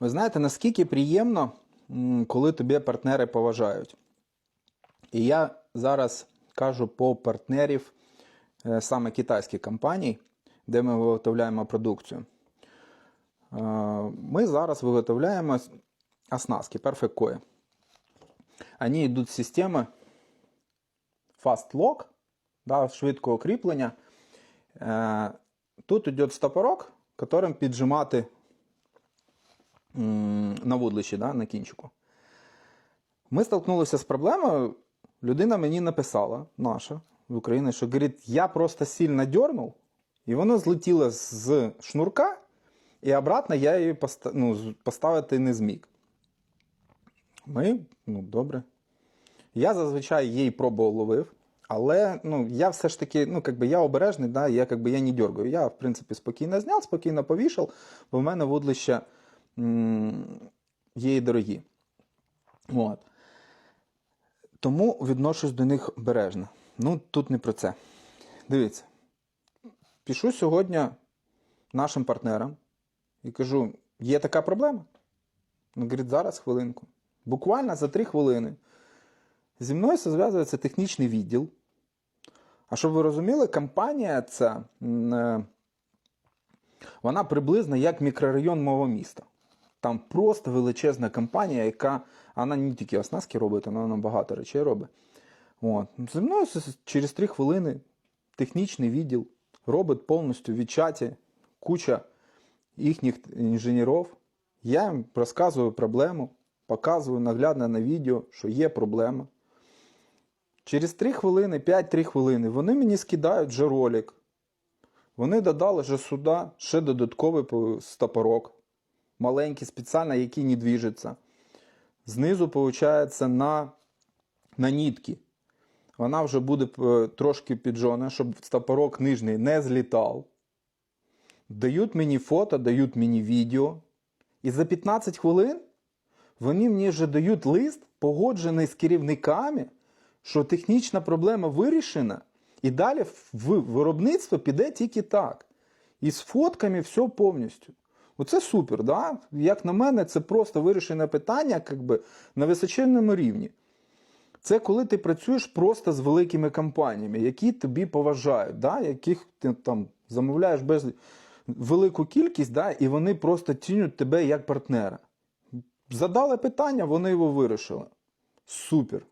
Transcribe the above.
Ви знаєте, наскільки приємно, коли тебе партнери поважають. І я зараз кажу по партнерів е, саме китайських компаній, де ми виготовляємо продукцію. Е, Ми зараз виготовляємо оснастки Koi. Вони йдуть з системи Fast Lock, да, швидкого кріплення. Е, Тут йде стопорок, яким піджимати на вудлищі, да, на кінчику. Ми столкнулися з проблемою. Людина мені написала, наша в Україні, що говорить, я просто сильно дернув, і воно злетіло з шнурка, і обратно я її ну, поставити не зміг. Ми, ну, добре. Я зазвичай її пробував ловив, але ну, я все ж таки, ну, как би, я обережний, да, я, как би, я не дергаю. Я, в принципі, спокійно зняв, спокійно повішав, бо в мене вудлища і дорогі. От. Тому відношусь до них обережно. Ну, тут не про це. Дивіться. Пишу сьогодні нашим партнерам і кажу: є така проблема? Він говорить, зараз хвилинку. Буквально за три хвилини зі мною зв'язується технічний відділ. А щоб ви розуміли, компанія ця е, вона приблизно як мікрорайон мого міста. Там просто величезна компанія, яка вона не тільки оснастки робить, вона багато речей робить. От. Зі мною через три хвилини технічний відділ робить повністю в чаті куча їхніх інженерів. Я їм розказую проблему, показую наглядно на відео, що є проблема. Через 3 хвилини, 5-3 хвилини вони мені скидають вже ролик. Вони додали вже сюди ще додатковий стопорок. Маленький, спеціально, який не двіжиться. Знизу, виходить, на, на нітки. Вона вже буде е, трошки піджона, щоб стопорок нижній не злітав. Дають мені фото, дають мені відео. І за 15 хвилин вони мені вже дають лист, погоджений з керівниками, що технічна проблема вирішена, і далі в виробництво піде тільки так. І з фотками все повністю. Оце супер, да? як на мене, це просто вирішене питання как би, на височенному рівні. Це коли ти працюєш просто з великими компаніями, які тобі поважають, да? яких ти там замовляєш без велику кількість, да? і вони просто цінують тебе як партнера. Задали питання, вони його вирішили. Супер.